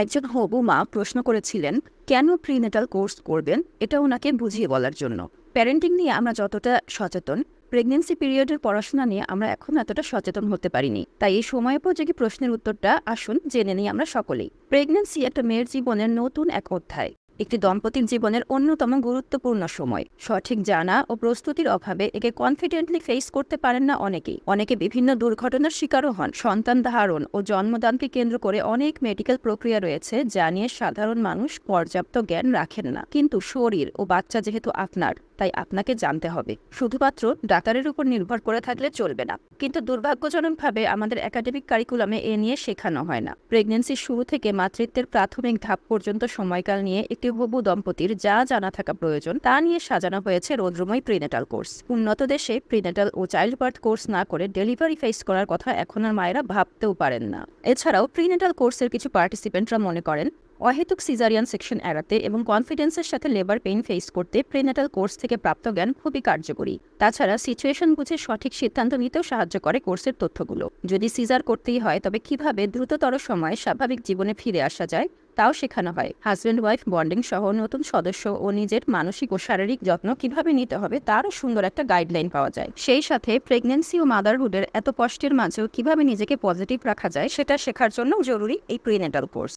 একজন হবু মা প্রশ্ন করেছিলেন, কেন প্রিনেটাল কোর্স করবেন? এটা ওনাকে বুঝিয়ে বলার জন্য। প্যারেন্টিং নিয়ে আমরা যতটা সচেতন প্রেগনেন্সি পিরিয়ডের পড়াশোনা নিয়ে আমরা এখন এতটা সচেতন হতে পারিনি। তাই এই সময় উপযোগী প্রশ্নের উত্তরটা আসুন, জেনে নিই আমরা সকলেই। প্রেগনেন্সি একটা মেয়ের জীবনের নতুন এক অধ্যায়। একটি দম্পতির জীবনের অন্যতম গুরুত্বপূর্ণ সময়। সঠিক জানা ও প্রস্তুতির অভাবে একে কনফিডেন্টলি ফেস করতে পারেন না অনেকেই। অনেকে বিভিন্ন দুর্ঘটনার শিকারও হন। সন্তান ধারণ ও জন্মদানকে কেন্দ্র করে অনেক মেডিকেল প্রক্রিয়া রয়েছে যা নিয়ে সাধারণ মানুষ পর্যাপ্ত জ্ঞান রাখেন না। কিন্তু শরীর ও বাচ্চা যেহেতু আপনার তাই আপনাকে জানতে হবে। শুধুমাত্র ডাক্তারের উপর নির্ভর করে থাকলে চলবে না। কিন্তু দুর্ভাগ্যজনকভাবে আমাদের একাডেমিক কারিকুলামে এ নিয়ে শেখানো হয় না। প্রেগনেন্সির শুরু থেকে মাতৃত্বের প্রাথমিক ধাপ পর্যন্ত সময়কাল নিয়ে একটি হবু দম্পতির যা জানা থাকা প্রয়োজন, তা নিয়ে সাজানো হয়েছে রৌদ্রময় প্রিনেটাল কোর্স উন্নত দেশে প্রিনেটাল ও চাইল্ড বার্থ কোর্স না করে ডেলিভারি ফেস করার কথা এখন আর মায়েরা ভাবতেও পারেন না। এছাড়াও প্রিনেটাল কোর্সের কিছু পার্টিসিপেন্টরা মনে করেন অহেতুক সিজারিয়ান সেকশন এড়াতে এবং কনফিডেন্সের সাথে লেবার পেইন ফেস করতে প্রেনেটাল কোর্স থেকে প্রাপ্ত জ্ঞান খুবই কার্যকরী। তাছাড়া সিচুয়েশন বুঝে সঠিক সিদ্ধান্ত নিতেও সাহায্য করে কোর্সের তথ্যগুলো। যদি সিজার করতেই হয়, তবে কীভাবে দ্রুততর সময়ে স্বাভাবিক জীবনে ফিরে আসা যায়, তাও শেখানো হয়। হাজব্যান্ড ওয়াইফ বন্ডিং সহ নতুন সদস্য ও নিজের মানসিক ও শারীরিক যত্ন কীভাবে নিতে হবে, তারও সুন্দর একটা গাইডলাইন পাওয়া যায়। সেই সাথে প্রেগনেন্সি ও মাদারহুডের এত কষ্টের মাঝেও কীভাবে নিজেকে পজিটিভ রাখা যায়, সেটা শেখার জন্য জরুরি এই প্রিনেটাল কোর্স